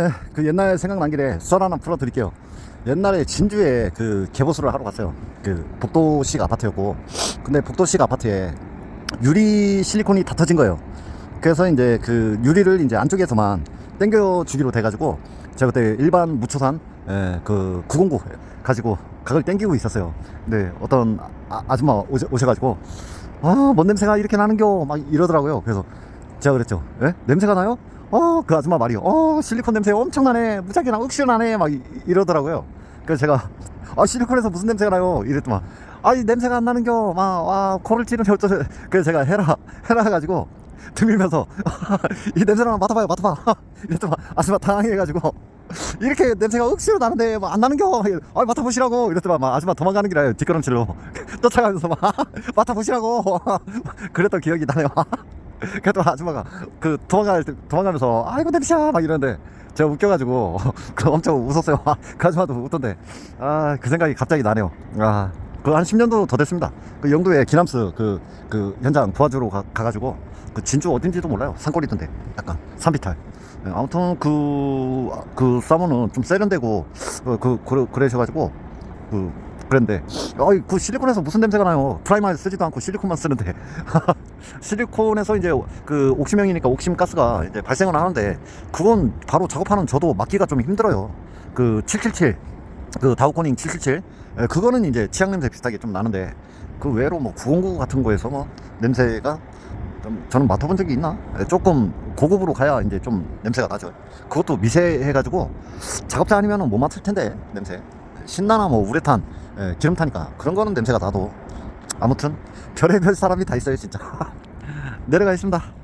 아, 그 옛날 생각난 길에 썰 하나 풀어드릴게요. 옛날에 진주에 그 개보수를 하러 갔어요. 그 복도식 아파트였고, 근데 복도식 아파트에 유리 실리콘이 다 터진 거예요. 그래서 이제 그 유리를 이제 안쪽에서만 당겨주기로 돼가지고, 제가 그때 일반 무초산, 예, 그 909 가지고 각을 당기고 있었어요. 근데 어떤 아, 아줌마 오셔, 오셔 가지고, 아, 뭔 냄새가 이렇게 나는겨? 막 이러더라고요. 그래서 제가 그랬죠. 예? 냄새가 나요? 어, 그 아줌마 말이요. 어, 실리콘 냄새 엄청 나네. 무지하게 나 억시로 나네. 막 이, 이러더라고요. 그래서 제가, 아, 실리콘에서 무슨 냄새가 나요? 이랬더만, 아이, 냄새가 안 나는겨. 막, 와, 코를 찌르면 어쩌세. 그래서 제가 해라, 해라 해가지고, 드밀면서, 이 냄새나 맡아봐요, 맡아봐. 이랬더만, 아줌마 당황해가지고, 이렇게 냄새가 억시로 나는데, 뭐, 안 나는겨. 아, 맡아보시라고. 이랬더만, 막, 아줌마 도망가는 길이에요. 뒷걸음질로. 쫓아가면서 막, 맡아보시라고. 그랬던 기억이 나네요. 그래도 아줌마가 그 도망갈 때 도망가면서 아이고 냄새야 막 이러는데 제가 웃겨가지고 그 엄청 웃었어요. 그 아줌마도 웃던데 아 그 생각이 갑자기 나네요. 아 그 한 10년도 더 됐습니다. 그 영도에 기남스 그 그 현장 도와주러 가, 가가지고 그 진주 어딘지도 몰라요. 산골이던데 약간 산비탈. 네, 아무튼 그, 그 사모는 좀 세련되고, 그, 그, 그래, 그러셔가지고, 그, 그랬는데, 어이, 그 실리콘에서 무슨 냄새가 나요? 프라이머를 쓰지도 않고 실리콘만 쓰는데. 실리콘에서 이제 그 옥심형이니까 옥심 가스가 이제 발생을 하는데, 그건 바로 작업하는 저도 맡기가 좀 힘들어요. 그 777, 그 다우코닝 777, 예, 그거는 이제 치약 냄새 비슷하게 좀 나는데, 그 외로 뭐 909 같은 거에서 뭐 냄새가 좀 저는 맡아본 적이 있나? 예, 조금 고급으로 가야 이제 좀 냄새가 나죠. 그것도 미세해가지고 작업자 아니면 못 맡을 텐데 냄새. 신나나 뭐 우레탄, 예, 기름 타니까 그런 거는 냄새가 나도. 아무튼 별의별 사람이 다 있어요 진짜. 내려가겠습니다.